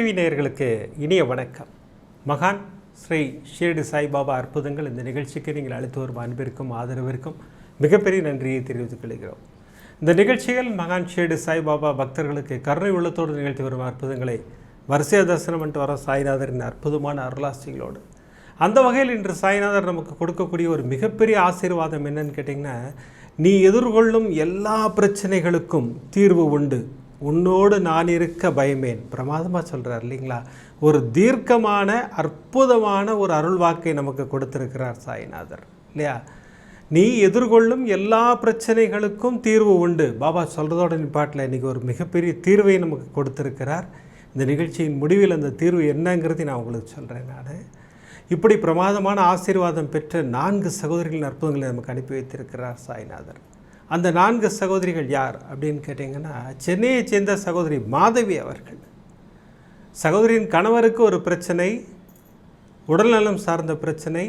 TV நேயர்களுக்கு இனிய வணக்கம். மகான் ஸ்ரீ ஷீரடி சாய்பாபா அற்புதங்கள் இந்த நிகழ்ச்சிக்கு நீங்கள் அளித்து வரும் அன்பிற்கும் ஆதரவிற்கும் மிகப்பெரிய நன்றியை தெரிவித்துக் கொள்கிறோம். இந்த நிகழ்ச்சிகள் மகான் ஷீரடி சாய்பாபா பக்தர்களுக்கு கருணை உள்ளத்தோடு நிகழ்த்தி வரும் அற்புதங்களை வரிசைய தரிசனம் என்று வர சாய்நாதரின் அற்புதமான அருளாசிகளோடு. அந்த வகையில் இன்று சாய்நாதர் நமக்கு கொடுக்கக்கூடிய ஒரு மிகப்பெரிய ஆசீர்வாதம் என்னன்னு கேட்டிங்கன்னா நீ எதிர்கொள்ளும் எல்லா பிரச்சனைகளுக்கும் தீர்வு உண்டு. உன்னோடு நான் இருக்க பயமேன். பிரமாதமாக சொல்கிறார் இல்லைங்களா? ஒரு தீர்க்கமான அற்புதமான ஒரு அருள் வாக்கை நமக்கு கொடுத்திருக்கிறார் சாய்நாதர். இல்லையா? நீ எதிர்கொள்ளும் எல்லா பிரச்சனைகளுக்கும் தீர்வு உண்டு. பாபா சொல்கிறதோட நிப்பாட்டில் இன்றைக்கி ஒரு மிகப்பெரிய தீர்வை நமக்கு கொடுத்திருக்கிறார். இந்த நிகழ்ச்சியின் முடிவில் அந்த தீர்வு என்னங்கிறது நான் உங்களுக்கு சொல்கிறேன் நான். இப்படி பிரமாதமான ஆசீர்வாதம் பெற்ற நான்கு சகோதரிகளின் அற்புதங்களை நமக்கு அனுப்பி வைத்திருக்கிறார் சாய்நாதர். அந்த நான்கு சகோதரிகள் யார் அப்படின்னு கேட்டிங்கன்னா சென்னையைச் சேர்ந்த சகோதரி மாதவி அவர்கள். சகோதரியின் கணவருக்கு ஒரு பிரச்சனை உடல்நலம் சார்ந்த பிரச்சனை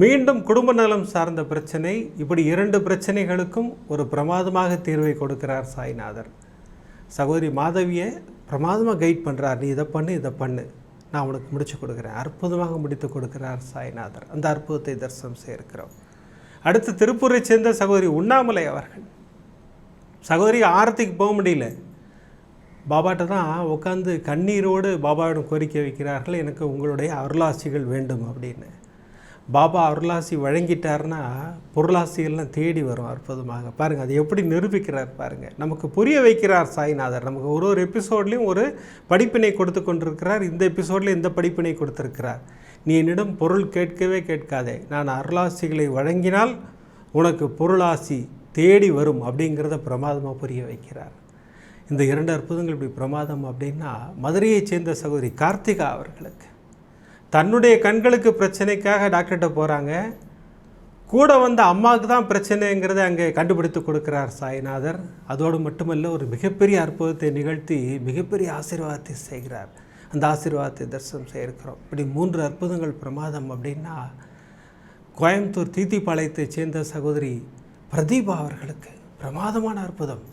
மீண்டும் குடும்ப நலம் சார்ந்த பிரச்சனை இப்படி இரண்டு பிரச்சனைகளுக்கும் ஒரு பிரமாதமாக தீர்வை கொடுக்கிறார் சாய்நாதர். சகோதரி மாதவியை பிரமாதமாக கைட் பண்ணுறார் நீ இதை பண்ணு இதை பண்ணு. நான் உனக்கு முடித்து கொடுக்குறேன். அற்புதமாக முடித்து கொடுக்கிறார் சாய்நாதர். அந்த அற்புதத்தை தரிசனம் செய்திருக்கிறோம். அடுத்து திருப்பூரை சேர்ந்த சகோதரி உண்ணாமலை அவர்கள். சகோதரி ஆரத்திக்கு போக முடியல. பாபாட்ட தான் உட்காந்து கண்ணீரோடு பாபாவிடம் கோரிக்கை வைக்கிறார்கள் எனக்கு உங்களுடைய அருளாசிகள் வேண்டும் அப்படின்னு. பாபா அருளாசி வழங்கிட்டார்னா பொருளாசிகள்லாம் தேடி வரும் அற்புதமாக. பாருங்கள் அது எப்படி நிரூபிக்கிறார் பாருங்கள் நமக்கு புரிய வைக்கிறார் சாய்நாதர். நமக்கு ஒரு ஒரு எபிசோட்லேயும் ஒரு படிப்பினை கொடுத்து கொண்டிருக்கிறார். இந்த எபிசோடில் இந்த படிப்பினை கொடுத்துருக்கிறார். நீ என்னிடம் பொருள் கேட்கவே கேட்காதே. நான் அருளாசிகளை வழங்கினால் உனக்கு பொருளாசி தேடி வரும் அப்படிங்கிறத பிரமாதமாக புரிய வைக்கிறார். இந்த இரண்டு அற்புதங்கள் இப்படி பிரமாதம் அப்படின்னா மதுரையைச் சேர்ந்த சகோதரி கார்த்திகா அவர்களுக்கு. தன்னுடைய கண்களுக்கு பிரச்சனைக்காக டாக்டர்கிட்ட போகிறாங்க கூட வந்த அம்மாவுக்கு தான் பிரச்சனைங்கிறத அங்கே கண்டுபிடித்து கொடுக்கிறார் சாய்நாதர். அதோடு மட்டுமல்ல ஒரு மிகப்பெரிய அற்புதத்தை நிகழ்த்தி மிகப்பெரிய ஆசீர்வாதத்தை செய்கிறார். அந்த ஆசீர்வாதத்தை தரிசனம் செய்திருக்கிறோம். இப்படி மூன்று அற்புதங்கள் பிரமாதம் அப்படின்னா கோயம்புத்தூர் தீத்திப்பாளையத்தைச் சேர்ந்த சகோதரி பிரதீபா அவர்களுக்கு பிரமாதமான அற்புதம்.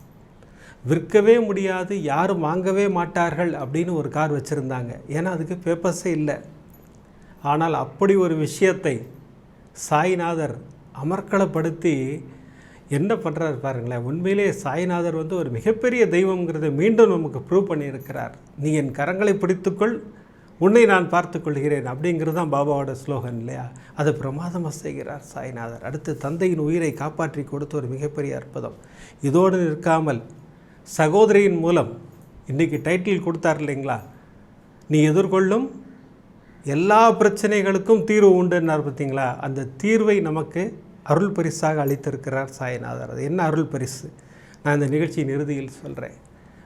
விற்கவே முடியாது யாரும் வாங்கவே மாட்டார்கள் அப்படின்னு ஒரு கார் வச்சுருந்தாங்க. ஏன்னா அதுக்கு பேப்பர்ஸே இல்லை. ஆனால் அப்படி ஒரு விஷயத்தை சாய்நாதர் அமர்க்களப்படுத்தி என்ன பண்ணுறாரு பாருங்களேன். உண்மையிலே சாய்நாதர் வந்து ஒரு மிகப்பெரிய தெய்வங்கிறத மீண்டும் நமக்கு ப்ரூவ் பண்ணியிருக்கிறார். நீ என் கரங்களை பிடித்துக்கொள் உன்னை நான் பார்த்து கொள்கிறேன் அப்படிங்கிறது தான் பாபாவோட ஸ்லோகன் இல்லையா? அதை பிரமாதமாக செய்கிறார் சாய்நாதர். அடுத்து தந்தையின் உயிரை காப்பாற்றி கொடுத்த ஒரு மிகப்பெரிய அற்புதம். இதோடு நிற்காமல் சகோதரியின் மூலம் இன்றைக்கி டைட்டில் கொடுத்தார் இல்லைங்களா? நீ எதிர்கொள்ளும் எல்லா பிரச்சனைகளுக்கும் தீர்வு உண்டுன்னார் பார்த்தீங்களா? அந்த தீர்வை நமக்கு அருள் பரிசாக அளித்திருக்கிறார் சாய்நாதர். அது என்ன அருள் பரிசு? நான் இந்த நிகழ்ச்சியின் இறுதியில் சொல்கிறேன்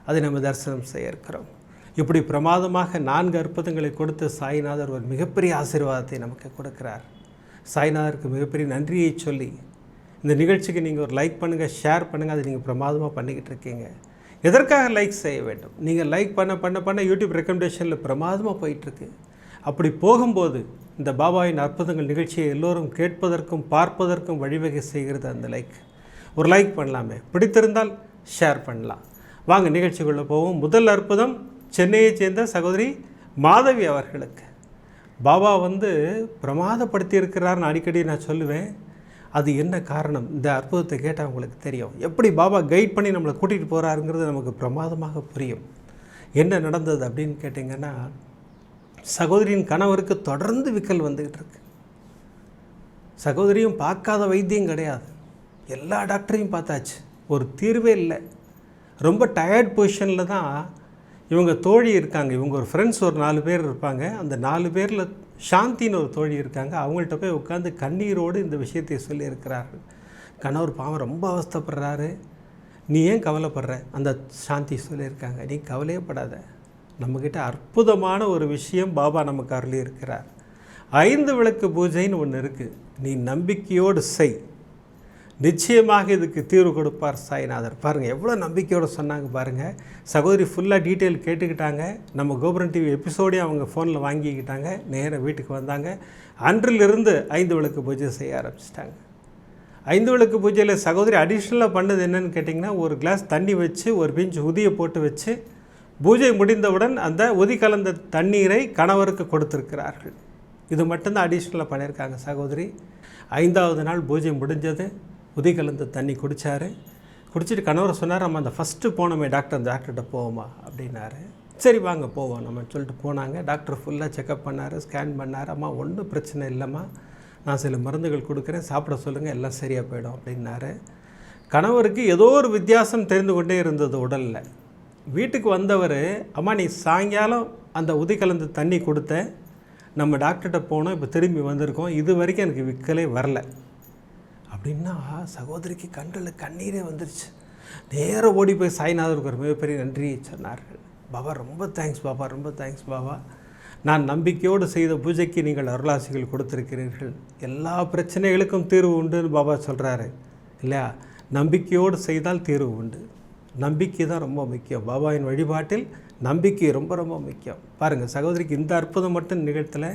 அதை நம்ம தரிசனம் செய்ய இருக்கிறோம். இப்படி பிரமாதமாக நான்கு அற்புதங்களை கொடுத்து சாய்நாதர் ஒரு மிகப்பெரிய ஆசீர்வாதத்தை நமக்கு கொடுக்கிறார். சாய்நாதருக்கு மிகப்பெரிய நன்றியை சொல்லி இந்த நிகழ்ச்சிக்கு நீங்கள் ஒரு லைக் பண்ணுங்கள் ஷேர் பண்ணுங்கள் அதை நீங்கள் பிரமாதமாக பண்ணிக்கிட்டு இருக்கீங்க. எதற்காக லைக் செய்ய வேண்டும்? நீங்கள் லைக் பண்ண பண்ண பண்ண யூடியூப் ரெக்கமெண்டேஷனில் பிரமாதமாக போயிட்டுருக்கு அப்படி போகும்போது இந்த பாபாவின் அற்புதங்கள் நிகழ்ச்சியை எல்லோரும் கேட்பதற்கும் பார்ப்பதற்கும் வழிவகை செய்கிறது அந்த லைக். ஒரு லைக் பண்ணலாமே. பிடித்திருந்தால் ஷேர் பண்ணலாம். வாங்க நிகழ்ச்சிக்குள்ளே போவோம். முதல் அற்புதம் சென்னையைச் சேர்ந்த சகோதரி மாதவி அவர்களுக்கு. பாபா வந்து பிரமாதப்படுத்தியிருக்கிறார்னு அடிக்கடி நான் சொல்லுவேன். அது என்ன காரணம்? இந்த அற்புதத்தை கேட்டால் உங்களுக்கு தெரியும். எப்படி பாபா கைட் பண்ணி நம்மளை கூட்டிகிட்டு போகிறாருங்கிறது நமக்கு பிரமாதமாக புரியும். என்ன நடந்தது அப்படின்னு கேட்டிங்கன்னா சகோதரியின் கணவருக்கு தொடர்ந்து விக்கல் வந்துக்கிட்டு இருக்கு. சகோதரியும் பார்க்காத வைத்தியம் கிடையாது. எல்லா டாக்டரையும் பார்த்தாச்சு. ஒரு தீர்வே இல்லை. ரொம்ப டயர்ட் பொசிஷனில் தான் இவங்க தோழி இருக்காங்க. இவங்க ஒரு ஃப்ரெண்ட்ஸ் ஒரு நாலு பேர் இருப்பாங்க. அந்த நாலு பேரில் சாந்தின்னு ஒரு தோழி இருக்காங்க. அவங்கள்ட்ட போய் உட்காந்து கண்ணீரோடு இந்த விஷயத்தை சொல்லியிருக்கிறார்கள். கணவர் பாவம் ரொம்ப அவஸ்தைப்படுறாரு. நீ ஏன் கவலைப்படுற? அந்த சாந்தி சொல்லியிருக்காங்க. நீ கவலையே படாத நம்மக்கிட்ட அற்புதமான ஒரு விஷயம் பாபா நமக்கு அருளி இருக்கிறார். ஐந்து விளக்கு பூஜைன்னு ஒன்று இருக்குது நீ நம்பிக்கையோடு செய். நிச்சயமாக இதுக்கு தீர்வு கொடுப்பார் சாய்நாதர். பாருங்கள் எவ்வளோ நம்பிக்கையோடு சொன்னாங்க பாருங்கள் சகோதரி ஃபுல்லாக டீட்டெயில் கேட்டுக்கிட்டாங்க. நம்ம கோபுரம் டிவி எபிசோடே அவங்க ஃபோனில் வாங்கிக்கிட்டாங்க. நேராக வீட்டுக்கு வந்தாங்க. அன்றிலிருந்து ஐந்து விளக்கு பூஜை செய்ய ஆரம்பிச்சிட்டாங்க. ஐந்து விளக்கு பூஜையில் சகோதரி அடிஷ்னலாக பண்ணது என்னன்னு கேட்டிங்கன்னா ஒரு கிளாஸ் தண்ணி வச்சு ஒரு பிஞ்சு உதியை போட்டு வச்சு பூஜை முடிந்தவுடன் அந்த உதி கலந்த தண்ணீரை கணவருக்கு கொடுத்திருக்கிறார்கள். இது மட்டும்தான் அடிஷ்னலாக பண்ணியிருக்காங்க சகோதரி. ஐந்தாவது நாள் பூஜை முடிஞ்சது. உதி கலந்த தண்ணி குடித்தார் குடிச்சிட்டு கணவர் சொன்னார் நம்ம அந்த ஃபஸ்ட்டு போனோமே டாக்டர் அந்த டாக்டர்கிட்ட போவோமா அப்படின்னாரு. சரி வாங்க போவோம் நம்ம சொல்லிட்டு போனாங்க. டாக்டர் ஃபுல்லாக செக்கப் பண்ணார் ஸ்கேன் பண்ணார். அம்மா ஒன்றும் பிரச்சனை இல்லைம்மா. நான் சில மருந்துகள் கொடுக்குறேன். சாப்பிட சொல்லுங்கள் எல்லாம் சரியாக போயிடும் அப்படின்னாரு. கணவருக்கு ஏதோ ஒரு வித்தியாசம் தெரிந்து கொண்டே இருந்தது உடலில். வீட்டுக்கு வந்தவர் அம்மா நீ சாயங்காலம் அந்த உதி கலந்து தண்ணி கொடுத்த நம்ம டாக்டர்கிட்ட போனோம் இப்போ திரும்பி வந்திருக்கோம் இது வரைக்கும் எனக்கு விற்கலே வரல. அப்படின்னா சகோதரிக்கு கண்ணில் கண்ணீரே வந்துருச்சு. நேராக ஓடி போய் சாய்நாதருக்கு ஒரு மிகப்பெரிய நன்றி சொன்னார்கள் பாபா ரொம்ப தேங்க்ஸ் பாபா ரொம்ப தேங்க்ஸ் பாபா. நான் நம்பிக்கையோடு செய்த பூஜைக்கு நீங்கள் அருளாசிகள் கொடுத்துருக்கிறீர்கள். எல்லா பிரச்சனைகளுக்கும் தீர்வு உண்டுன்னு பாபா சொல்கிறாரு இல்லையா? நம்பிக்கையோடு செய்தால் தீர்வு உண்டு. நம்பிக்கை தான் ரொம்ப முக்கியம். பாபாவின் வழிபாட்டில் நம்பிக்கை ரொம்ப ரொம்ப முக்கியம். பாருங்கள் சகோதரிக்கு இந்த அற்புதம் மட்டும் நிகழ்த்தலை.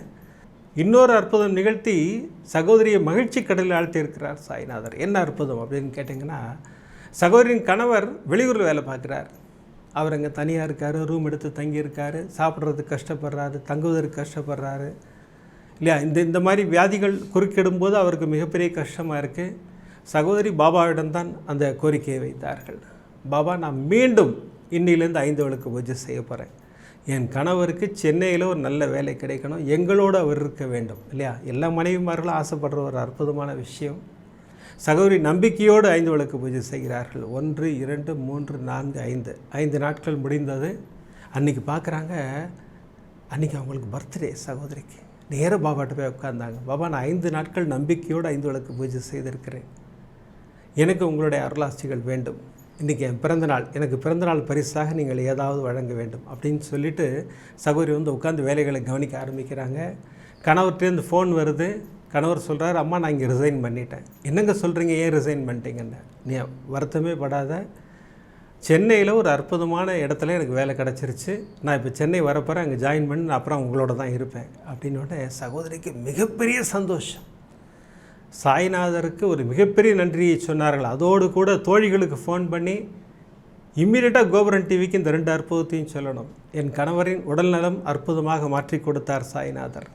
இன்னொரு அற்புதம் நிகழ்த்தி சகோதரியை மகிழ்ச்சி கடலில் ஆழ்த்தியிருக்கிறார் சாய்நாதர். என்ன அற்புதம் அப்படின்னு கேட்டிங்கன்னா சகோதரியின் கணவர் வெளியூரில் வேலை பார்க்குறார். அவர் அங்கே தனியாக இருக்கார் ரூம் எடுத்து தங்கியிருக்காரு சாப்பிட்றதுக்கு கஷ்டப்படுறாரு தங்குவதற்கு கஷ்டப்படுறாரு. இல்லையா? இந்த இந்த மாதிரி வியாதிகள் குறுக்கிடும்போது அவருக்கு மிகப்பெரிய கஷ்டமாக இருக்குது சகோதரி பாபாவிடம்தான் அந்த கோரிக்கையை வைத்தார்கள். பாபா நான் மீண்டும் இன்னிலேருந்து ஐந்து விளக்கு பூஜை செய்ய போகிறேன் என் கணவருக்கு சென்னையில் ஒரு நல்ல வேலை கிடைக்கணும். எங்களோடு அவர் இருக்க வேண்டும் இல்லையா? எல்லா மனைவிமார்களும் ஆசைப்படுற ஒரு அற்புதமான விஷயம். சகோதரி நம்பிக்கையோடு ஐந்து விளக்கு பூஜை செய்கிறார்கள். ஒன்று இரண்டு மூன்று நான்கு ஐந்து. ஐந்து நாட்கள் முடிந்தது. அன்றைக்கி பார்க்குறாங்க அன்றைக்கி அவங்களுக்கு பர்த்டே சகோதரிக்கு. நேராக பாபாட்ட போய் உட்காந்தாங்க பாபா நான் ஐந்து நாட்கள் நம்பிக்கையோடு ஐந்து விளக்கு பூஜை செய்திருக்கிறேன். எனக்கு உங்களுடைய அருளாசிகள் வேண்டும். இன்றைக்கி என் பிறந்தநாள் எனக்கு பிறந்தநாள் பரிசாக நீங்கள் ஏதாவது வழங்க வேண்டும் அப்படின்னு சொல்லிட்டு சகோதரி வந்து உட்காந்து வேலைகளை கவனிக்க ஆரம்பிக்கிறாங்க. கணவர்கிட்டேருந்து ஃபோன் வருது. கணவர் சொல்கிறார் அம்மா நான் இங்கே ரிசைன் பண்ணிட்டேன். என்னங்க சொல்கிறீங்க ஏன் ரிசைன் பண்ணிட்டீங்கன்னு? நீ வருத்தமே படாத. சென்னையில் ஒரு அற்புதமான இடத்துல எனக்கு வேலை கிடச்சிருச்சு. நான் இப்போ சென்னை வரப்போகிறேன் அங்கே ஜாயின் பண்ணி நான் அப்புறம் உங்களோட தான் இருப்பேன். அப்படின்னோட சகோதரிக்கு மிகப்பெரிய சந்தோஷம். சாய்நாதருக்கு ஒரு மிகப்பெரிய நன்றியை சொன்னார்கள். அதோடு கூட தோழிகளுக்கு ஃபோன் பண்ணி இம்மீடியட்டாக கோபுரன் டிவிக்கு இந்த ரெண்டு அற்புதத்தையும் சொல்லணும். என் கணவரின் உடல்நலம் அற்புதமாக மாற்றி கொடுத்தார் சாய்நாதர்.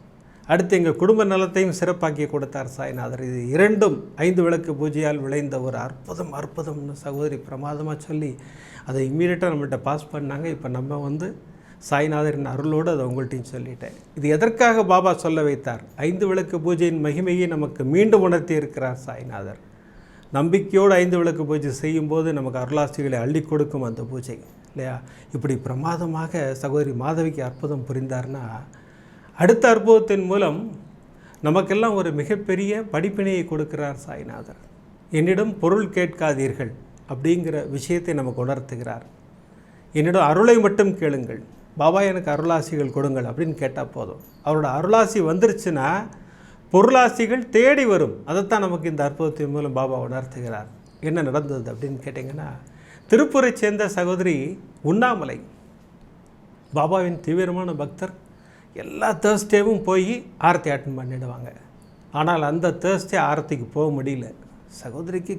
அடுத்து எங்கள் குடும்ப நலத்தையும் சிறப்பாக்கி கொடுத்தார் சாய்நாதர். இது இரண்டும் ஐந்து விளக்கு பூஜையால் விளைந்த ஒரு அற்புதம் அற்புதம்னு சகோதரி பிரமாதமாக சொல்லி அதை இம்மீடியட்டாக நம்மகிட்ட பாஸ் பண்ணாங்க. இப்போ நம்ம வந்து சாய்நாதரின் அருளோடு அதை உங்கள்கிட்டையும் சொல்லிட்டேன். இது எதற்காக பாபா சொல்ல வைத்தார்? ஐந்து விளக்கு பூஜையின் மகிமையை நமக்கு மீண்டும் உணர்த்தி இருக்கிறார் சாய்நாதர். நம்பிக்கையோடு ஐந்து விளக்கு பூஜை செய்யும்போது நமக்கு அருளாசிகளை அள்ளி கொடுக்கும் அந்த பூஜை இல்லையா? இப்படி பிரமாதமாக சகோதரி மாதவிக்கு அற்புதம் புரிந்தார்னா அடுத்த அற்புதத்தின் மூலம் நமக்கெல்லாம் ஒரு மிகப்பெரிய படிப்பினையை கொடுக்கிறார் சாய்நாதர். என்னிடம் பொருள் கேட்காதீர்கள் அப்படிங்கிற விஷயத்தை நமக்கு உணர்த்துகிறார். என்னிடம் அருளை மட்டும் கேளுங்கள். பாபா எனக்கு அருளாசிகள் கொடுங்கள் அப்படின்னு கேட்டால் போதும். அவரோட அருளாசி வந்துருச்சுன்னா பொருளாசிகள் தேடி வரும். அதைத்தான் நமக்கு இந்த அற்புதத்தின் மூலம் பாபா உணர்த்துகிறார். என்ன நடந்தது அப்படின்னு கேட்டிங்கன்னா திருப்பூரை சேர்ந்த சகோதரி உண்ணாமலை பாபாவின் தீவிரமான பக்தர் எல்லா தேர்ஸ்டேவும் போய் ஆரத்தி அட்டன் பண்ணிடுவாங்க. ஆனால் அந்த தேர்ஸ்டே ஆரத்திக்கு போக முடியல. சகோதரிக்கு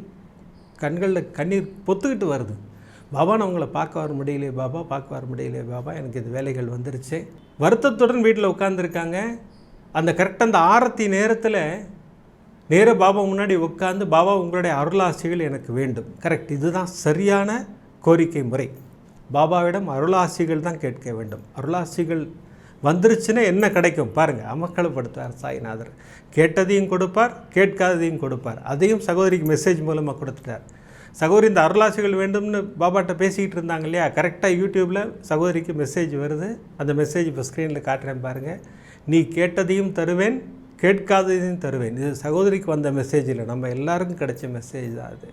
கண்களில் கண்ணீர் பொத்துக்கிட்டு வருது. பாபா நான் உங்களை பார்க்க வர முடியலையே பாபா பார்க்க வர முடியலையே பாபா. எனக்கு இந்த வேலைகள் வந்துருச்சு. வருத்தத்துடன் வீட்டில் உட்காந்துருக்காங்க அந்த கரெக்டாக அந்த ஆரத்தி நேரத்தில் நேராக பாபா முன்னாடி உட்காந்து பாபா உங்களுடைய அருளாசிகள் எனக்கு வேண்டும். கரெக்ட் இதுதான் சரியான கோரிக்கை முறை. பாபாவிடம் அருளாசிகள் தான் கேட்க வேண்டும். அருளாசிகள் வந்துருச்சுன்னா என்ன கிடைக்கும்? பாருங்கள் அமக்களப்படுத்துவார் சாய்நாதர். கேட்டதையும் கொடுப்பார் கேட்காததையும் கொடுப்பார். அதையும் சகோதரிக்கு மெசேஜ் மூலமாக கொடுத்துட்டார். சகோதரி இந்த அருளாசிகள் வேண்டும்னு பாபாட்ட பேசிக்கிட்டு இருந்தாங்க இல்லையா? கரெக்டாக யூடியூப்பில் சகோதரிக்கு மெசேஜ் வருது. அந்த மெசேஜ் இப்போ ஸ்க்ரீனில் காட்டுறேன் பாருங்கள் நீ கேட்டதையும் தருவேன் கேட்காததையும் தருவேன். இது சகோதரிக்கு வந்த மெசேஜ் இல்லை. நம்ம எல்லாருக்கும் கிடைச்ச மெசேஜ் தான் அது.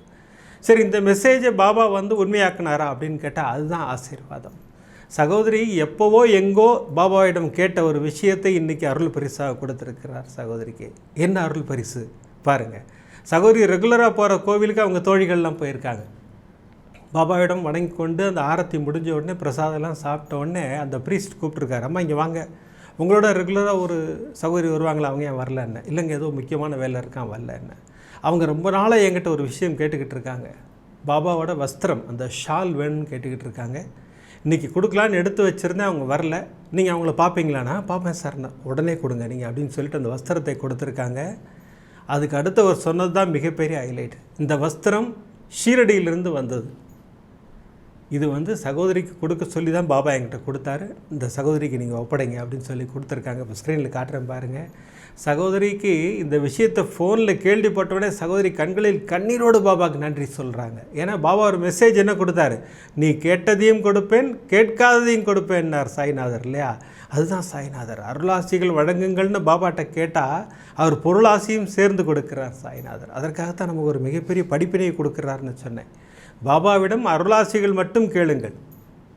சரி இந்த மெசேஜை பாபா வந்து உண்மையாக்குனாரா அப்படின்னு கேட்டால் அதுதான் ஆசீர்வாதம். சகோதரி எப்போவோ எங்கோ பாபாவிடம் கேட்ட ஒரு விஷயத்தை இன்றைக்கி அருள் பரிசாக கொடுத்துருக்கிறார் சகோதரிக்கு. என்ன அருள் பரிசு? பாருங்கள் சகோதரி ரெகுலராக போகிற கோவிலுக்கு அவங்க தோழிகள்லாம் போயிருக்காங்க. பாபாவிடம் வணங்கி கொண்டு அந்த ஆரத்தி முடிஞ்ச உடனே பிரசாதம்லாம் சாப்பிட்ட உடனே அந்த ப்ரீஸ்ட் கூப்பிட்ருக்காரு அம்மா இங்கே வாங்க. உங்களோட ரெகுலராக ஒரு சகோதரி வருவாங்களா? அவங்க ஏன் வரல என்ன? இல்லைங்க ஏதோ முக்கியமான வேலை இருக்கான் வரல என்ன? அவங்க ரொம்ப நாளாக என்கிட்ட ஒரு விஷயம் கேட்டுக்கிட்டு இருக்காங்க. பாபாவோட வஸ்திரம் அந்த ஷால் வேணும்னு கேட்டுக்கிட்டு இருக்காங்க. இன்றைக்கி கொடுக்கலான்னு எடுத்து வச்சுருந்தேன் அவங்க வரல. நீங்கள் அவங்கள பார்ப்பீங்களாண்ணா? பார்ப்பேன் சார். உடனே கொடுங்க. நீங்கள் அப்படின்னு சொல்லிட்டு அந்த வஸ்திரத்தை கொடுத்துருக்காங்க. அதுக்கு அடுத்து அவர் சொன்னது தான் மிகப்பெரிய ஹைலைட் இந்த வஸ்திரம் ஷீரடியிலிருந்து வந்தது. இது வந்து சகோதரிக்கு கொடுக்க சொல்லி தான் பாபா என்கிட்ட கொடுத்தாரு. இந்த சகோதரிக்கு நீங்கள் ஒப்படைங்க அப்படின்னு சொல்லி கொடுத்துருக்காங்க. இப்போ ஸ்க்ரீனில் காட்டுறேன் பாருங்கள் சகோதரிக்கு இந்த விஷயத்தை ஃபோனில் கேள்விப்பட்டவுடனே சகோதரி கண்களில் கண்ணீரோடு பாபாவுக்கு நன்றி சொல்கிறாங்க ஏன்னா பாபா ஒரு மெசேஜ் என்ன கொடுத்தாரு? நீ கேட்டதையும் கொடுப்பேன் கேட்காததையும் கொடுப்பேன்னார் சாய்நாதர் இல்லையா? அதுதான் சாய்நாதர். அருளாசிகள் வழங்குங்கள்னு பாபாட்ட கேட்டால் அவர் பொருளாசியும் சேர்ந்து கொடுக்கிறார் சாய்நாதர். அதற்காகத்தான் நமக்கு ஒரு மிகப்பெரிய படிப்பினை கொடுக்குறாருன்னு சொன்னேன். பாபாவிடம் அருளாசிகள் மட்டும் கேளுங்கள்.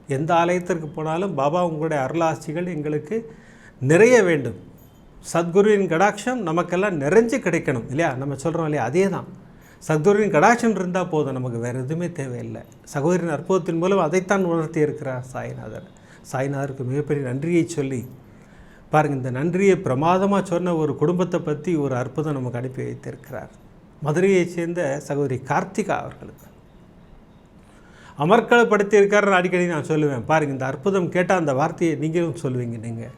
எந்த ஆலயத்திற்கு போனாலும் பாபா உங்களுடைய அருளாசிகள் எங்களுக்கு நிறைய வேண்டும். சத்குருவின் கடாட்சம் நமக்கெல்லாம் நிறைஞ்சு கிடைக்கணும் இல்லையா? நம்ம சொல்கிறோம் இல்லையா? அதே தான் சத்குருவின் கடாட்சம் இருந்தால் போதும் நமக்கு வேறு எதுவுமே தேவையில்லை. சகோதரின் அற்புதத்தின் மூலம் அதைத்தான் உணர்த்தி இருக்கிறார் சாய்நாதர். சாய்நாதருக்கு மிகப்பெரிய நன்றியை சொல்லி பாருங்கள் இந்த நன்றியை பிரமாதமாக சொன்ன ஒரு குடும்பத்தை பற்றி ஒரு அற்புதம் நமக்கு அனுப்பி வைத்திருக்கிறார். மதுரையைச் சேர்ந்த சகோதரி கார்த்திகா அவர்களுக்கு. அமர்க்களப்படுத்தியிருக்காருன்னு அடிக்கடி நான் சொல்லுவேன். பாருங்கள் இந்த அற்புதம் கேட்டால் அந்த வார்த்தையை நீங்களும் சொல்லுவீங்க நீங்கள்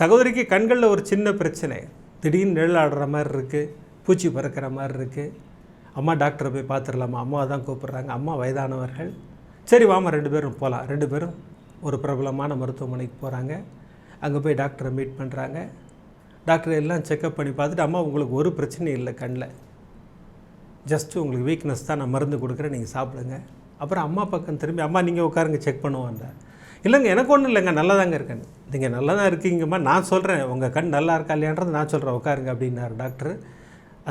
சகோதரிக்கு கண்களில் ஒரு சின்ன பிரச்சனை. திடீர்னு நிழலாடுற மாதிரி இருக்குது பூச்சி பறக்கிற மாதிரி இருக்குது அம்மா டாக்டரை போய் பார்த்துடலாமா? அம்மா தான் கூப்பிட்றாங்க. அம்மா வயதானவர்கள். சரி வாமா ரெண்டு பேரும் போகலாம் ரெண்டு பேரும் ஒரு பிரபலமான மருத்துவமனைக்கு போகிறாங்க அங்கே போய் டாக்டரை மீட் பண்ணுறாங்க டாக்டர் எல்லாம் செக்கப் பண்ணி பார்த்துட்டு அம்மா உங்களுக்கு ஒரு பிரச்சனையும் இல்லை கண்ணில் ஜஸ்ட்டு உங்களுக்கு வீக்னஸ் தான் நான் மருந்து கொடுக்குறேன் நீங்கள் சாப்பிடுங்க. அப்புறம் அம்மா பக்கம் திரும்பி அம்மா நீங்கள் உட்காருங்க செக் பண்ணுவோன்ற இல்லைங்க எனக்கு ஒன்றும் இல்லைங்க நல்லா தாங்க இருக்கேன். நீங்கள் நல்லா தான் இருக்கீங்கம்மா நான் சொல்கிறேன் உங்கள் கண் நல்லா இருக்கா இல்லையான்றது நான் சொல்கிறேன் உட்காருங்க அப்படின்னார் டாக்டர்.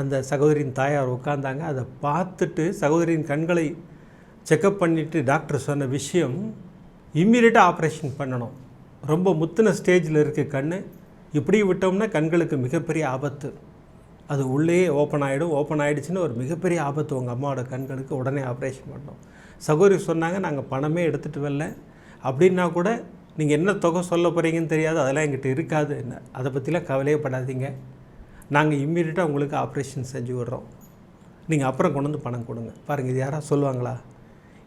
அந்த சகோதரியின் தாயார் உட்காந்தாங்க அதை பார்த்துட்டு சகோதரியின் கண்களை செக்கப் பண்ணிவிட்டு டாக்டர் சொன்ன விஷயம் இம்மீடியட்டாக ஆப்ரேஷன் பண்ணணும். ரொம்ப முத்தின ஸ்டேஜில் இருக்குது கண் இப்படி விட்டோம்னா கண்களுக்கு மிகப்பெரிய ஆபத்து. அது உள்ளே ஓப்பன் ஆகிடும் ஓப்பன் ஆகிடுச்சின்னு ஒரு மிகப்பெரிய ஆபத்து உங்கள் அம்மாவோட கண்களுக்கு உடனே ஆப்ரேஷன் பண்ணோம். சகோதரி சொன்னாங்க நாங்கள் பணமே எடுத்துகிட்டு வரல. அப்படின்னா கூட நீங்கள் என்ன தொகை சொல்ல போகிறீங்கன்னு தெரியாது. அதெல்லாம் எங்கிட்ட இருக்காது. என்ன? அதை பற்றிலாம் கவலையே படாதீங்க. நாங்கள் இம்மீடியட்டாக உங்களுக்கு ஆப்ரேஷன் செஞ்சு விடுறோம். நீங்கள் அப்புறம் கொண்டு வந்து பணம் கொடுங்க. பாருங்கள் இது யாராவது சொல்லுவாங்களா?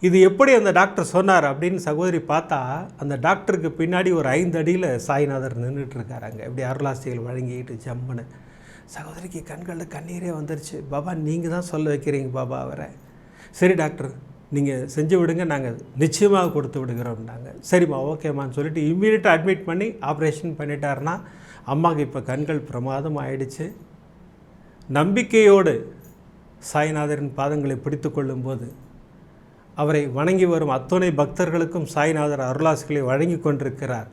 இது எப்படி அந்த டாக்டர் சொன்னார் அப்படின்னு சகோதரி பார்த்தா அந்த டாக்டருக்கு பின்னாடி ஒரு ஐந்து அடியில் சாய்நாதர் நின்றுட்டு இருக்காராங்க அங்கே எப்படி அருளாசிகள் வழங்கிட்டு ஜம்முன்னு. சகோதரிக்கு கண்களில் கண்ணீரே வந்துருச்சு. பாபா நீங்கள் தான் சொல்ல வைக்கிறீங்க பாபா அவரை. சரி டாக்டர் நீங்கள் செஞ்சு விடுங்க நாங்கள் நிச்சயமாக கொடுத்து விடுகிறோம்னாங்க. சரிம்மா ஓகேம்மான்னு சொல்லிட்டு இம்மீடியட்டாக அட்மிட் பண்ணி ஆப்ரேஷன் பண்ணிட்டாருன்னா அம்மாவுக்கு இப்போ கண்கள் பிரமாதம் ஆயிடுச்சு. நம்பிக்கையோடு சாய்நாதரின் பாதங்களை பிடித்து கொள்ளும்போது அவரை வணங்கி வரும் அத்துணை பக்தர்களுக்கும் சாய்நாதர் அருளாசிகளை வழங்கி கொண்டிருக்கிறார்.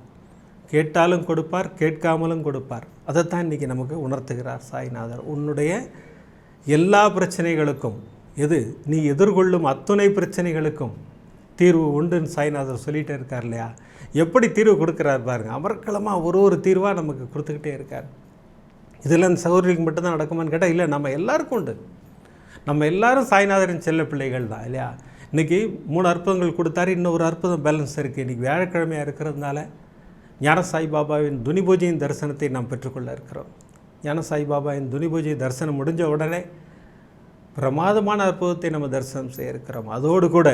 கேட்டாலும் கொடுப்பார் கேட்காமலும் கொடுப்பார். அதைத்தான் இன்றைக்கி நமக்கு உணர்த்துகிறார் சாய்நாதர். உன்னுடைய எல்லா பிரச்சனைகளுக்கும் எது? நீ எதிர்கொள்ளும் அத்துணை பிரச்சனைகளுக்கும் தீர்வு உண்டுன்னு சாய்நாதர் சொல்லிகிட்டே இருக்கார் இல்லையா? எப்படி தீர்வு கொடுக்குறார் பாருங்க. அமர்க்களமாக ஒரு ஒரு தீர்வாக நமக்கு கொடுத்துக்கிட்டே இருக்கார். இதெல்லாம் அந்த சகோதரிக்கு மட்டும்தான் நடக்குமான்னு கேட்டால் இல்லை நம்ம எல்லாருக்கும் உண்டு. நம்ம எல்லாரும் சாய்நாதரின் செல்ல பிள்ளைகள் தான் இல்லையா? இன்றைக்கி மூணு அற்புதங்கள் கொடுத்தாரு இன்னும் ஒரு அற்புதம் பேலன்ஸ் இருக்குது இன்றைக்கி வியாழக்கிழமையாக இருக்கிறதுனால ஞான சாய்பாபாவின் துனிபூஜையின் தரிசனத்தை நாம் பெற்றுக்கொள்ள இருக்கிறோம். ஞான சாய்பாபாவின் துனிபூஜை தரிசனம் முடிஞ்ச உடனே பிரமாதமான அற்புதத்தை நம்ம தரிசனம் செய்ய இருக்கிறோம். அதோடு கூட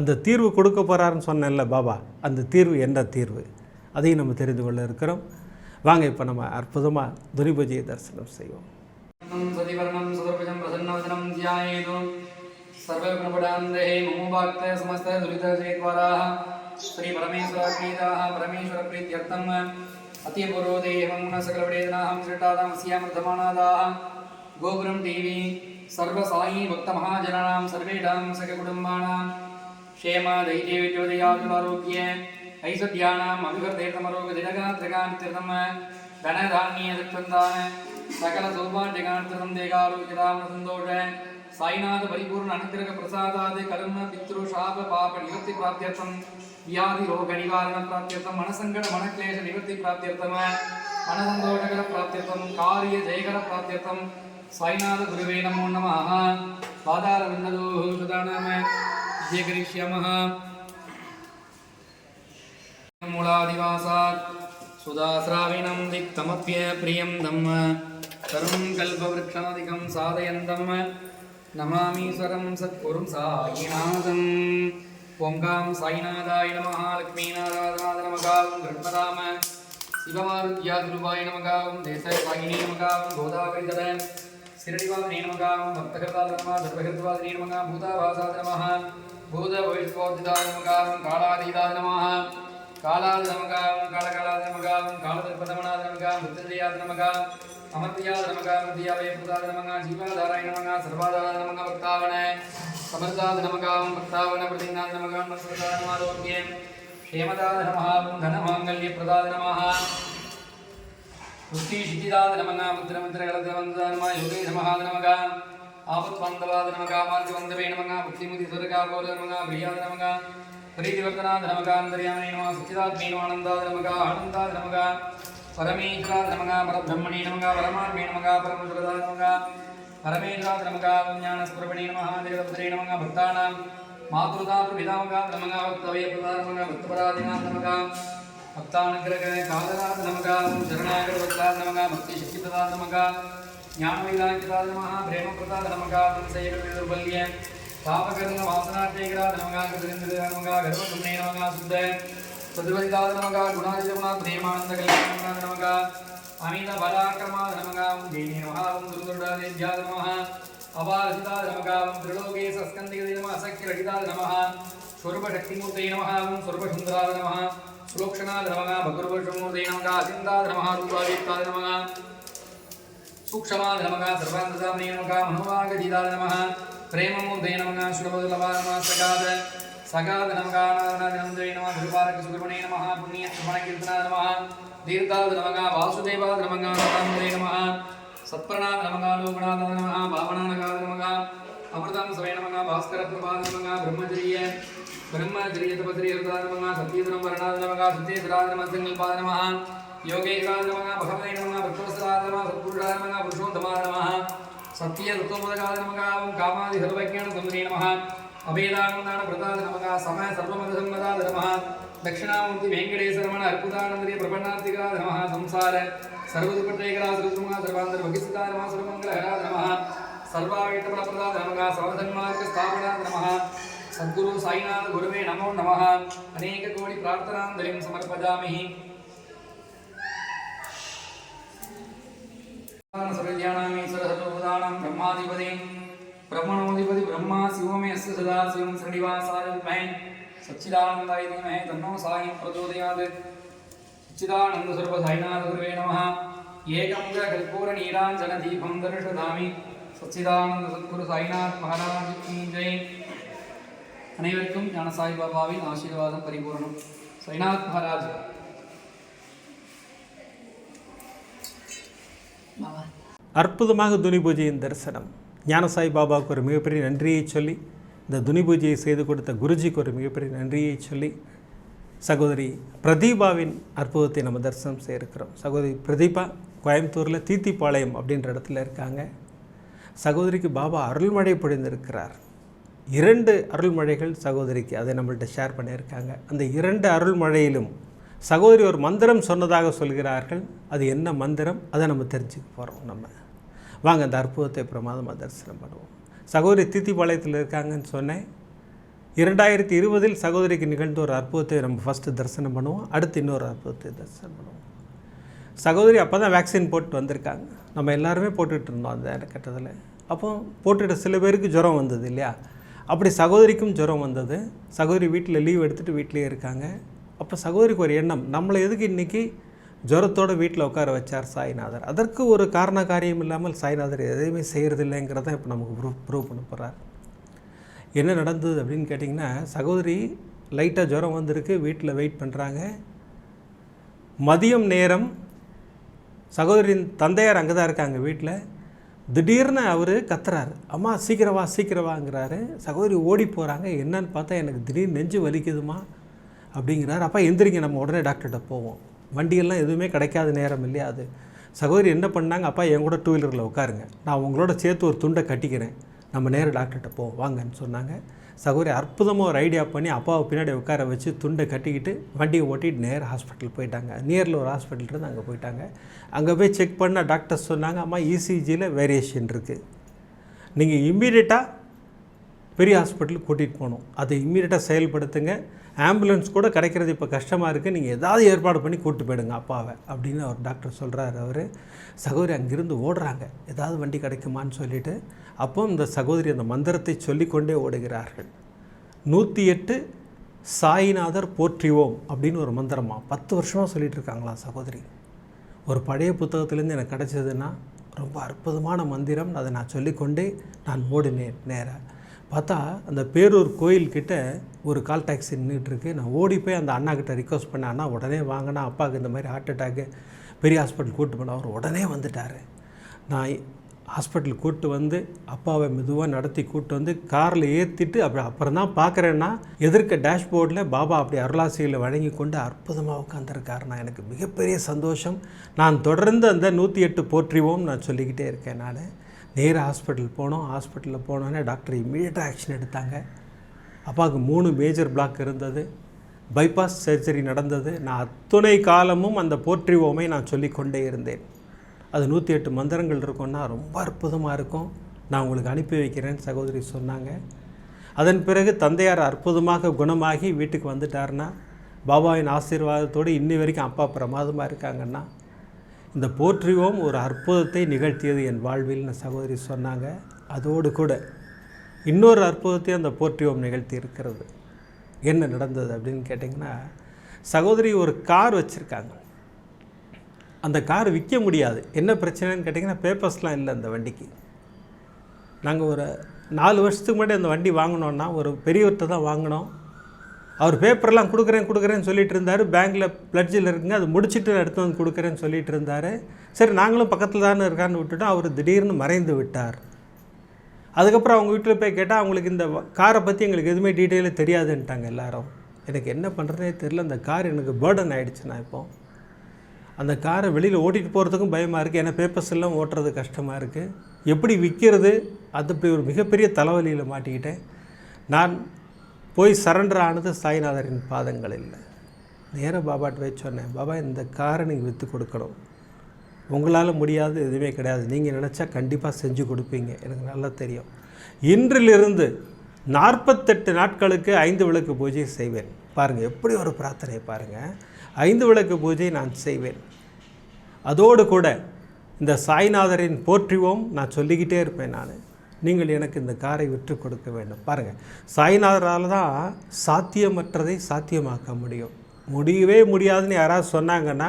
அந்த தீர்வு கொடுக்க போகிறாருன்னு சொன்னேன்ல பாபா அந்த தீர்வு என்ன தீர்வு? அதையும் நம்ம தெரிந்து கொள்ள இருக்கிறோம். வாங்க இப்போ நம்ம அற்புதமாக துணி பூஜையை தரிசனம் செய்வோம். सदिवर्णं सुदर्भजं प्रसन्नवदनं ध्यायेतु सर्वगुणपदान्धे ममोवाक्त समस्तदुरितचेत्वराः श्रीपरमेश्वरप्रीताः परमेश्वरप्रीत्यर्थम् अतिपूर्वोदयेमं सकलवेदनाहं सृष्टादामस्यामर्धमानादाः गोपुरं टीवी सर्वसायी भक्तमहाजनानां सर्वेषां सककुटुम्बानां क्षेम धैर्ये विद्योदयाजुलारोग्ये ऐश्वर्याणाम् अभिवर्धेतमरोगदिनगात्रगानित्यर्थं धनधान्यदक्षन्तान् सकल सौभाग्यगानर्थं देगारोग्यदामन सन्तोष சாய்நாத பரிபூர்ண அனுகிரக பிரசாதாது கர்ம பித்ரு சாப பாப நிவர்த்தி பிராப்தியர்த்தம் வியாதி ரோக நிவாரண பிராப்தியர்த்தம் மனசங்கட மனக்லேஷ நிவர்த்தி பிராப்தியர்த்தம் மனசந்தோஷகர பிராப்தியர்த்தம் காரிய ஜெயகர பிராப்தியர்த்தம் சாய்நாத குருவே நமோ நமः பாதார விந்ததோ சதாநாம ஜெயகரிஷ்யாமः மூலாதிவாசாத் சுதாசிராவிணம் திக்தமப்பிய பிரியம் தம்ம கரும் கல்பவருக்ஷாதிகம் சாதயந்தம் நமாமீஸ்வரம் சத்குரும் சாயிநாதம் ஓங்காம் சாய்நாதாய நமஹ லக்ஷ்மீநாதாதநாத நமகாவும் கிருஷ்ணராம சிவமாருத்யா குருவாய நமகாவும் தேச சாயினி நமகாவும் கோதாவரிதர சிரடிவாதினே நமகாவும் பக்தகர்தா நமகா சர்வகிருத்வாதினே நமகா பூதாபாசாத நமஹ பூத பவிஷ்போதிதாத நமகாவும் காலாதீதாத நமஹ காலாத நமகாவும் காலகாலாத நமகாவும் காலதர்பதமனாத நமகாவும் மிருத்யுஞ்சயாத நமகாவும் अमर्त्याद नमः अमर्त्यावे प्रदाद नमः जीवाधाराय नमः सर्वाधाराय नमः भक्तावनाय समर्दाद नमः भक्तावन प्रतिनाद नमः मत्सदाद नमः आरोग्ये क्षेमदाद नमः धनमाङ्गल्ये प्रदाद नमः वृत्तिशितिदाद नमः मुद्रमन्त्रगलदवन्ददाद नमः योगे नमः नमः आपत्बान्धवाद नमः मार्गवन्दवे नमः भक्तिमुदिसुरकापोद नमः प्रियाद नमः प्रीतिवर्धनाद नमः अन्तर्यामिनो सच्चिदात्मीनो आनन्दाद नमः आनन्दाद नमः பரமேஸ்வரா நமகா பரபிரம்மணே நமகா பரமாத்மே நமகா பரமசுரதா நமகா. பரமேஸ்வரா நமகா ஞானஸ்வரபணே நமகா தேவபுத்திரே நமகா பக்தானாம். மாதுருதா பிரபிதாமகா நமகா பக்தவய பிரதா நமகா பக்தபராதினா நமகா. பக்தானுகிரக காதலா நமகா சரணாகர பக்தா நமகா பக்தி சக்தி பிரதா நமகா. ஞானவைராக்கிதா நமகா பிரேம பிரதா सद्वैदाद नमः गुणादिजगुणात् प्रेमानन्द कल्याण नमः अमित बलाक्रमाद नमः देवी नमः दुर्दुर्डादेभ्याद नमः अपारजिताद नमः त्रिलोके सस्कन्दिगदे नमः असख्यरहिताद नमः स्वरूपशक्तिमूर्तये नमः स्वरूपसुन्दराद नमः सुलोक्षणाद नमः भगुर्वशमूर्तये नमः अचिन्ताद नमः रूपादीप्ताद नमः सूक्ष्माद नमः सर्वान्तदामने नमः मनोवागजीदाद नमः प्रेममूर्तये नमः शुभवदलवा नमः। சகாதனம் காணாதனம் ஜெய நம திருபாரக சுப்பிரமணிய நம புண்ணிய சுமணகீர்த்தனா நம தீர்த்தாத நமகா வாசுதேவா நமகா ஜெய நம சத்பிரணாத நமகா லோகநாத நம பாவனானகாத நமகா அமிர்தம் சமய நமகா பாஸ்கர பிரபாத நமகா பிரம்மச்சரிய பிரம்மச்சரிய தபத்திரி ஹரிதாத நமகா நமகா அபேதானந்தான பிரதாத நமகா சம சர்வமதசம்மதா தர்மஹா தட்சிணாமூர்த்தி வெங்கடேசரமண அற்புதானந்தரிய பிரபன்னாத்திகா தர்மஹா சம்சார சர்வதுபட்டேகரா சர்வசுமா சர்வாந்தர பகிசுதா நம சுரமங்கலகரா தர்மஹா சர்வாவிட்டபலப்ரதா தர்மகா சர்வதன்மார்க்க ஸ்தாபனா தர்மஹா சத்குரு சாய்நாத குருவே நமோ நமஹ. அநேக கோடி பிரார்த்தனாந்தலிம் சமர்ப்பஜாமிஹி சர்வஜானாமீஸ்வர சர்வபூதானாம் பிரம்மாதிபதே. பிரம்மணோதிபதி பிரம்மா சிவமே அஸ்து சதா சிவம் சரணிவாசாய மயன் சச்சிதானந்தாய தீமஹே தன்னோ சாயம் பிரச்சோதயாது சச்சிதானந்த சுரப சாய்நாத குருவே நம ஏகமுக கற்பூர நீராஞ்சன தீபம் தரிஷதாமி சச்சிதானந்த சத்குரு சாய்நாத் மகாராஜ் ஜெய் அனைவருக்கும் ஞானசாய் பாபாவின் ஆசீர்வாதம் பரிபூரணம் சைநாத் மகாராஜ் அற்புதமாக துணி பூஜையின் தரிசனம். ஞானசாய் பாபாவுக்கு ஒரு மிகப்பெரிய நன்றியை சொல்லி இந்த துணி பூஜையை செய்து கொடுத்த குருஜிக்கு ஒரு மிகப்பெரிய நன்றியை சொல்லி சகோதரி பிரதீபாவின் அற்புதத்தை நம்ம தரிசனம் செய்யிருக்கிறோம் சகோதரி பிரதீபா கோயம்புத்தூரில் தீத்திப்பாளையம் அப்படின்ற இடத்துல இருக்காங்க. சகோதரிக்கு பாபா அருள்மழை பொழிந்திருக்கிறார். இரண்டு அருள்மழைகள் சகோதரிக்கு அதை நம்மள்கிட்ட ஷேர் பண்ணியிருக்காங்க. அந்த இரண்டு அருள்மழையிலும் சகோதரி ஒரு மந்திரம் சொன்னதாக சொல்கிறார்கள். அது என்ன மந்திரம்? அதை நம்ம தெரிஞ்சுக்க போகிறோம் நம்ம. வாங்க அந்த அற்புதத்தை பிரமாதமாக தரிசனம் பண்ணுவோம். சகோதரி தித்திபாளையத்தில் இருக்காங்கன்னு சொன்னேன். இரண்டாயிரத்தி இருபதில் சகோதரிக்கு நிகழ்ந்த ஒரு அற்புதத்தை நம்ம ஃபஸ்ட்டு தரிசனம் பண்ணுவோம். அடுத்து இன்னொரு அற்புதத்தை தரிசனம் பண்ணுவோம். சகோதரி அப்போ தான் வேக்சின் போட்டு வந்திருக்காங்க. நம்ம எல்லாருமே போட்டுகிட்டு இருந்தோம் அந்த கட்டத்தில் அப்போ போட்டுட்ட சில பேருக்கு ஜுரம் வந்தது இல்லையா? அப்படி சகோதரிக்கும் ஜுரம் வந்தது. சகோதரி வீட்டில் லீவ் எடுத்துகிட்டு வீட்டிலேயே இருக்காங்க. அப்போ சகோதரிக்கு ஒரு எண்ணம் நம்மளை எதுக்கு இன்றைக்கி ஜுரத்தோட வீட்டில் உட்கார வச்சார் சாய்நாதர். அதற்கு ஒரு காரண காரியம் இல்லாமல் சாய்நாதர் எதையுமே செய்கிறதில்லைங்கிறத இப்போ நமக்கு ப்ரூவ் ப்ரூவ் பண்ண போகிறார் என்ன நடந்தது அப்படின்னு கேட்டிங்கன்னா சகோதரி லைட்டாக ஜுரம் வந்திருக்கு வீட்டில் வெயிட் பண்ணுறாங்க மதியம் நேரம் சகோதரின் தந்தையார் அங்கே தான் இருக்காங்க வீட்டில் திடீர்னு அவர் கத்துறாரு. அம்மா சீக்கிரம் வா சகோதரி ஓடி போகிறாங்க என்னன்னு பார்த்தா எனக்கு திடீர்னு நெஞ்சு வலிக்குதுமா அப்படிங்கிறாரு. அப்பா எந்திரிங்க நம்ம உடனே டாக்டர்கிட்ட போவோம். வண்டியெல்லாம் எதுவுமே கிடைக்காத நேரம் இல்லையா அது? சகோதரி என்ன பண்ணாங்க? அப்பா என் கூட டூ வீலரில் உட்காருங்க. நான் உங்களோட சேர்த்து ஒரு துண்டை கட்டிக்கிறேன். நம்ம நேர டாக்டர்கிட்ட போவோம். வாங்கன்னு சொன்னாங்க. சகோதரி அற்புதமாக ஒரு ஐடியா பண்ணி அப்பாவை பின்னாடி உட்கார வச்சு துண்டை கட்டிக்கிட்டு வண்டியை ஓட்டிட்டு நேராக ஹாஸ்பிட்டல் போயிட்டாங்க. நியரில் ஒரு ஹாஸ்பிட்டல் இருந்து அங்கே போயிட்டாங்க. அங்கே போய் செக் பண்ண டாக்டர் சொன்னாங்க அம்மா இசிஜியில் வேரியேஷன் இருக்குது நீங்கள் இம்மீடியட்டாக பெரிய ஹாஸ்பிட்டலுக்கு கூட்டிகிட்டு போகணும். அதை இம்மீடியட்டாக செயல்படுத்துங்க. ஆம்புலன்ஸ் கூட கிடைக்கிறது இப்போ கஷ்டமாக இருக்குது நீங்கள் ஏதாவது ஏற்பாடு பண்ணி கூப்பிட்டு போயிடுங்க அப்பாவை அப்படின்னு அவர் டாக்டர் சொல்கிறாரு அவர். சகோதரி அங்கிருந்து ஓடுறாங்க. ஏதாவது வண்டி கிடைக்குமான்னு சொல்லிட்டு அப்போ இந்த சகோதரி அந்த மந்திரத்தை சொல்லிக்கொண்டே ஓடுகிறார்கள். நூற்றி எட்டு சாய்நாதர் போற்றிவோம் அப்படின்னு ஒரு மந்திரமா? பத்து வருஷமாக சொல்லிட்டு இருக்காங்களாம் சகோதரி? ஒரு பழைய புத்தகத்திலேருந்து எனக்கு கிடைச்சதுன்னா ரொம்ப அற்புதமான மந்திரம். அதை நான் சொல்லிக்கொண்டே நான் ஓடினேன் நேராக பார்த்தா அந்த பேரூர் கோயில்கிட்ட ஒரு கால் டாக்ஸி நின்றுட்டுருக்கு நான் ஓடி போய் அந்த அண்ணாக்கிட்ட ரிக்வஸ்ட் பண்ணேன் அண்ணா உடனே வாங்கினா அப்பாவுக்கு இந்த மாதிரி ஹார்ட் அட்டாக்கு பெரிய ஹாஸ்பிட்டல் கூப்பிட்டு போனால் அவர் உடனே வந்துட்டார். நான் ஹாஸ்பிட்டல் கூப்பிட்டு வந்து அப்பாவை மெதுவாக நடத்தி கூப்பிட்டு வந்து காரில் ஏற்றிட்டு அப்படி அப்புறம் தான் பார்க்குறேன்னா எதிர்க்க டேஷ்போர்டில் பாபா அப்படி அருளாசியில் வழங்கி கொண்டு அற்புதமாக உட்காந்துருக்காரு நான் எனக்கு மிகப்பெரிய சந்தோஷம். நான் தொடர்ந்து அந்த நூற்றி எட்டு போற்றிவோம் நான் சொல்லிக்கிட்டே இருக்கேன் நான். நேராக ஹாஸ்பிட்டல் போனோம். ஹாஸ்பிட்டலில் போனோன்னே டாக்டர் இம்மீடியட்டாக ஆக்ஷன் எடுத்தாங்க. அப்பாவுக்கு மூணு மேஜர் பிளாக் இருந்தது. பைபாஸ் சர்ஜரி நடந்தது. நான் அத்துணை காலமும் அந்த போற்றிவோமை நான் சொல்லிக்கொண்டே இருந்தேன். அது நூற்றி எட்டு மந்திரங்கள் இருக்கும்னா ரொம்ப அற்புதமாக இருக்கும். நான் உங்களுக்கு அனுப்பி வைக்கிறேன்னு சகோதரி சொன்னாங்க. அதன் பிறகு தந்தையார் அற்புதமாக குணமாகி வீட்டுக்கு வந்துட்டாருன்னா பாபாவின் ஆசீர்வாதத்தோடு இன்னி வரைக்கும் அப்பா பிரமாதமாக இருக்காங்கன்னா இந்த போற்றிவோம் ஒரு அற்புதத்தை நிகழ்த்தியது என் வாழ்வில்னு சகோதரி சொன்னாங்க. அதோடு கூட இன்னொரு அற்புதத்தை அந்த போற்றிவோம் நிகழ்த்தி இருக்கிறது என்ன நடந்தது அப்படின்னு கேட்டிங்கன்னா சகோதரி ஒரு கார் வச்சுருக்காங்க. அந்த கார் விற்க முடியாது. என்ன பிரச்சனைன்னு கேட்டிங்கன்னா பேப்பர்ஸ்லாம் இல்லை அந்த வண்டிக்கு. நாங்கள் ஒரு நாலு வருஷத்துக்கு முன்னாடி அந்த வண்டி வாங்கினோன்னா ஒரு பெரியவர்கிட்ட தான் வாங்கினோம். அவர் பேப்பர்லாம் கொடுக்குறேன் கொடுக்குறேன்னு சொல்லிட்டு இருந்தார். பேங்க்கில் பிளட்ஜில் இருக்குங்க. அது முடிச்சுட்டு நான் எடுத்து வந்து கொடுக்குறேன்னு சொல்லிட்டு இருந்தார். சரி நாங்களும் பக்கத்தில் தானே இருக்கான்னு விட்டுட்டோம். அவர் திடீர்னு மறைந்து விட்டார். அதுக்கப்புறம் அவங்க வீட்டில் போய் கேட்டால் அவங்களுக்கு இந்த காரை பற்றி எங்களுக்கு எதுவுமே டீட்டெயிலாக தெரியாதுன்ட்டாங்க எல்லாரும். எனக்கு என்ன பண்ணுறதே தெரில அந்த கார் எனக்கு பேர்டன் ஆகிடுச்சு நான் இப்போ. அந்த காரை வெளியில் ஓட்டிகிட்டு போகிறதுக்கும் பயமாக இருக்குது ஏன்னா பேப்பர்ஸ் எல்லாம் ஓட்டுறது கஷ்டமாக இருக்குது எப்படி விற்கிறது அது இப்படி ஒரு மிகப்பெரிய தலைவலியில் மாட்டிக்கிட்டேன். நான் போய் சரண்டர் ஆனது சாய்நாதரின் பாதங்கள் இல்லை. நேராக பாபாட்ட போய் சொன்னேன் பாபா இந்த காரை நீங்கள் விற்று கொடுக்கணும். உங்களால் முடியாது எதுவுமே கிடையாது. நீங்கள் நினச்சா கண்டிப்பாக செஞ்சு கொடுப்பீங்க. எனக்கு நல்லா தெரியும். இன்றிலிருந்து நாற்பத்தெட்டு நாட்களுக்கு ஐந்து விளக்கு பூஜை செய்வேன். பாருங்கள் எப்படி ஒரு பிரார்த்தனை பாருங்கள் ஐந்து விளக்கு பூஜை நான் செய்வேன். அதோடு கூட இந்த சாய்நாதரின் போற்றிவோம் நான் சொல்லிக்கிட்டே இருப்பேன் நான். நீங்கள் எனக்கு இந்த காரை விற்று கொடுக்க வேண்டும். பாருங்கள் சாய்நாதரால் தான் சாத்தியமற்றதை சாத்தியமாக்க முடியும். முடியவே முடியாதுன்னு யாராவது சொன்னாங்கன்னா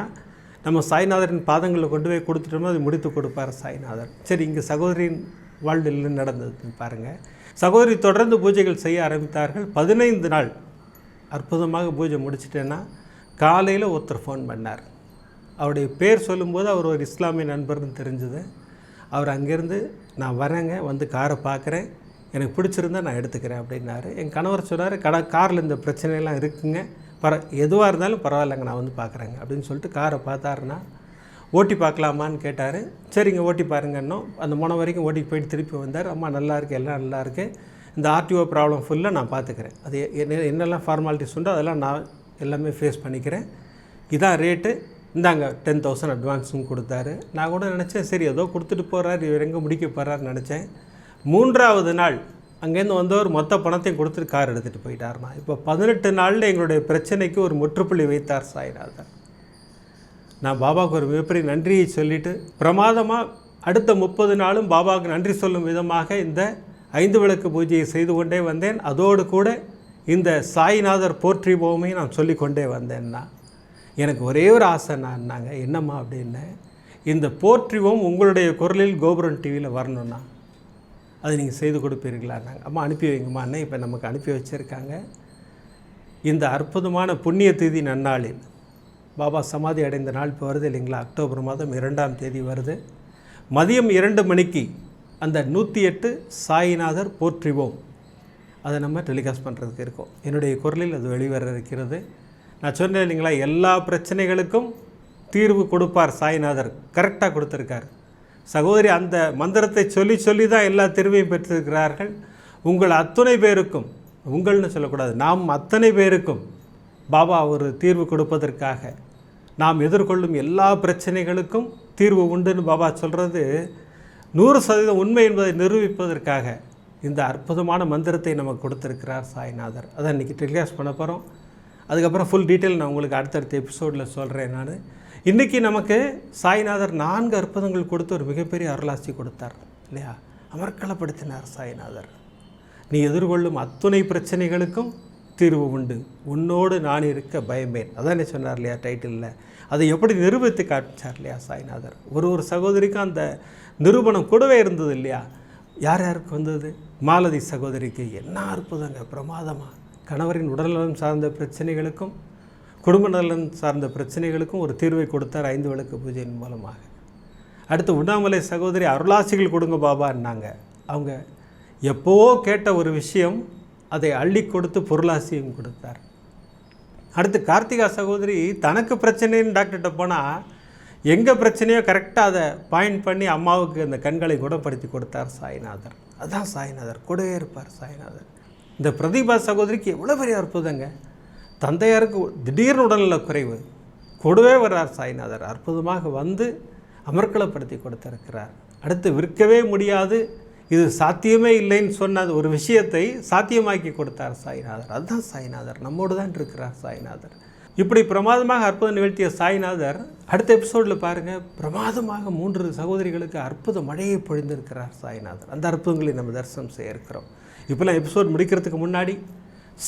நம்ம சாய்நாதரின் பாதங்களில் கொண்டு போய் கொடுத்துட்டோம்னா அது முடித்து கொடுப்பார் சாய்நாதர். சரி இங்கே சகோதரியின் வாழ்வில் நடந்தது பாருங்கள் சகோதரி தொடர்ந்து பூஜைகள் செய்ய ஆரம்பித்தார்கள். பதினைந்து நாள் அற்புதமாக பூஜை முடிச்சிட்டேன்னா காலையில் ஒருத்தர் ஃபோன் பண்ணார். அவருடைய பேர் சொல்லும்போது அவர் ஒரு இஸ்லாமிய நண்பர்னு தெரிஞ்சது. அவர் அங்கேருந்து நான் வரேங்க வந்து காரை பார்க்குறேன். எனக்கு பிடிச்சிருந்தா நான் எடுத்துக்கிறேன் அப்படின்னாரு. என் கணவர் சொன்னார் கட காரில் இந்த பிரச்சனையெல்லாம் இருக்குங்க. பர எதுவாக இருந்தாலும் பரவாயில்லைங்க நான் வந்து பார்க்குறேங்க. அப்படின்னு சொல்லிட்டு காரை பார்த்தாருன்னா ஓட்டி பார்க்கலாமான்னு கேட்டார். சரிங்க ஓட்டி பாருங்கன்னோம். அந்த முனை வரைக்கும் ஓட்டி போயிட்டு திருப்பி வந்தார். அம்மா நல்லா இருக்கு எல்லாம் நல்லா இருக்கு. இந்த ஆர்டிஓ ப்ராப்ளம் ஃபுல்லாக நான் பார்த்துக்கிறேன். அது என்ன என்னெல்லாம் ஃபார்மாலிட்டிஸ் உண்டோ அதெல்லாம் நான் எல்லாமே ஃபேஸ் பண்ணிக்கிறேன். இதான் ரேட்டு இந்தாங்க டென் தௌசண்ட் அட்வான்ஸும் கொடுத்தாரு. நான் கூட நினச்சேன் சரி ஏதோ கொடுத்துட்டு போகிறார் இவர் எங்கே முடிக்க போகிறாருன்னு நினச்சேன். மூன்றாவது நாள் அங்கேருந்து வந்தவர் மொத்த பணத்தையும் கொடுத்துட்டு கார் எடுத்துகிட்டு போயிட்டாருனா இப்போ பதினெட்டு நாளில் எங்களுடைய பிரச்சனைக்கு ஒரு முற்றுப்புள்ளி வைத்தார் சாய்நாதன் நான் பாபாவுக்கு ஒரு மிகப்பெரிய நன்றியை சொல்லிட்டு பிரமாதமாக அடுத்த முப்பது நாளும் பாபாவுக்கு நன்றி சொல்லும் விதமாக இந்த ஐந்து விளக்கு பூஜையை செய்து கொண்டே வந்தேன். அதோடு கூட இந்த சாய்நாதர் போற்றி போமை நான் சொல்லிக்கொண்டே வந்தேன்னா. எனக்கு ஒரே ஒரு ஆசை நான் என்னம்மா அப்படின்னு இந்த போற்றிவோம் உங்களுடைய குரலில் கோபுரம் டிவியில் வரணும்னா அது நீங்கள் செய்து கொடுப்பீர்களான்னாங்க அம்மா அனுப்பி வைங்கம்மா இப்போ நமக்கு அனுப்பி வச்சுருக்காங்க. இந்த அற்புதமான புண்ணிய தேதி நன்னாளில் பாபா சமாதி அடைந்த நாள் இப்போ வருது இல்லைங்களா? அக்டோபர் மாதம் இரண்டாம் தேதி வருது. மதியம் இரண்டு மணிக்கு அந்த நூற்றி எட்டு சாயிநாதர் போற்றிவோம் அதை நம்ம டெலிகாஸ்ட் பண்ணுறதுக்கு இருக்கோம். என்னுடைய குரலில் அது வெளிவர இருக்கிறது. நான் சொன்னேன் இல்லைங்களா எல்லா பிரச்சனைகளுக்கும் தீர்வு கொடுப்பார் சாய்நாதர். கரெக்டாக கொடுத்துருக்கார். சகோதரி அந்த மந்திரத்தை சொல்லி சொல்லி தான் எல்லா தீர்வையும் பெற்றிருக்கிறார்கள். உங்கள் அத்தனை பேருக்கும் உங்கள்னு சொல்லக்கூடாது நாம் அத்தனை பேருக்கும் பாபா ஒரு தீர்வு கொடுப்பதற்காக நாம் எதிர்கொள்ளும் எல்லா பிரச்சனைகளுக்கும் தீர்வு உண்டுன்னு பாபா சொல்கிறது நூறு சதவீதம் உண்மை என்பதை நிரூபிப்பதற்காக இந்த அற்புதமான மந்திரத்தை நமக்கு கொடுத்துருக்கிறார் சாய்நாதர். அதை இன்றைக்கி டெலிகாஸ்ட் பண்ண போகிறோம் அதுக்கப்புறம் ஃபுல் டீட்டெயில் நான் உங்களுக்கு அடுத்தடுத்த எபிசோடில் சொல்கிறேன் நான். இன்றைக்கி நமக்கு சாய்நாதர் நான்கு அற்புதங்கள் கொடுத்து ஒரு மிகப்பெரிய அருளாசி கொடுத்தார். இல்லையா? அமர்க்களப்படுத்தினார் சாய்நாதர். நீ எதிர்கொள்ளும் அத்துணை பிரச்சனைகளுக்கும் தீர்வு உண்டு. உன்னோடு நான் இருக்க பயமேன் அதானே சொன்னார் இல்லையா டைட்டிலில் அதை எப்படி நிரூபித்து காமிச்சார் இல்லையா சாய்நாதர்? ஒரு ஒரு சகோதரிக்கும் அந்த நிரூபணம் கூடவே இருந்தது இல்லையா? யார் யாருக்கு வந்தது? மாலதி சகோதரிக்கு. என்ன அற்புதங்க பிரமாதமாக கணவரின் உடல்நலம் சார்ந்த பிரச்சனைகளுக்கும் குடும்ப நலன் சார்ந்த பிரச்சனைகளுக்கும் ஒரு தீர்வை கொடுத்தார் ஐந்து விளக்கு பூஜையின் மூலமாக. அடுத்து உண்ணாமலை சகோதரி அருளாசிகள் கொடுங்க பாபான்னாங்க அவங்க எப்போவோ கேட்ட ஒரு விஷயம் அதை அள்ளி கொடுத்து பொருளாசியும் கொடுத்தார். அடுத்து கார்த்திகா சகோதரி தனக்கு பிரச்சனைன்னு டாக்டர்கிட்ட போனால் எங்கே பிரச்சனையோ கரெக்டாக அதை பாயிண்ட் பண்ணி அம்மாவுக்கு அந்த கண்களை குணப்படுத்தி கொடுத்தார் சாய்நாதர். அதுதான் சாய்நாதர் கூடவே இருப்பார் சாய்நாதர். இந்த பிரதீபா சகோதரிக்கு எவ்வளோ பெரிய அற்புதங்க. தந்தையாருக்கு திடீர்னு உடல்நல குறைவு. கொடுவே வர்றார் சாய்நாதர். அற்புதமாக வந்து அமர்க்களப்படுத்தி கொடுத்திருக்கிறார். அடுத்து விற்கவே முடியாது. இது சாத்தியமே இல்லைன்னு சொன்ன ஒரு விஷயத்தை சாத்தியமாக்கி கொடுத்தார் சாய்நாதர். அதுதான் சாய்நாதர். நம்மோடு தான் இருக்கிறார் சாய்நாதர். இப்படி பிரமாதமாக அற்புதம் நிகழ்த்திய சாய்நாதர் அடுத்த எபிசோடில் பாருங்கள் பிரமாதமாக மூன்று சகோதரிகளுக்கு அற்புத மழையை பொழிந்திருக்கிறார் சாய்நாதர். அந்த அற்புதங்களை நம்ம தரிசனம் செய்ய இருக்கிறோம். இப்போலாம் எபிசோட் முடிக்கிறதுக்கு முன்னாடி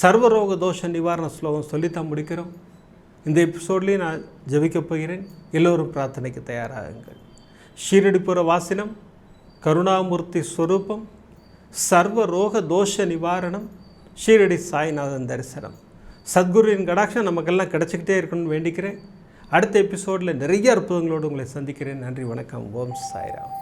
சர்வரோக தோஷ நிவாரண ஸ்லோகம் சொல்லித்தான் முடிக்கிறோம். இந்த எபிசோட்லேயும் நான் ஜபிக்கப் போகிறேன். எல்லோரும் பிரார்த்தனைக்கு தயாராகுங்கள். ஷீரடிப்புற வாசினம் கருணாமூர்த்தி ஸ்வரூபம் சர்வ ரோக தோஷ நிவாரணம் ஷீரடி சாய்நாதன் தரிசனம். சத்குருவின் கடாட்சம் நமக்கெல்லாம் கிடச்சிக்கிட்டே இருக்கணும்னு வேண்டிக்கிறேன். அடுத்த எபிசோடில் நிறைய அற்புதங்களோடு உங்களை சந்திக்கிறேன். நன்றி வணக்கம். ஓம் சாய்ராம்.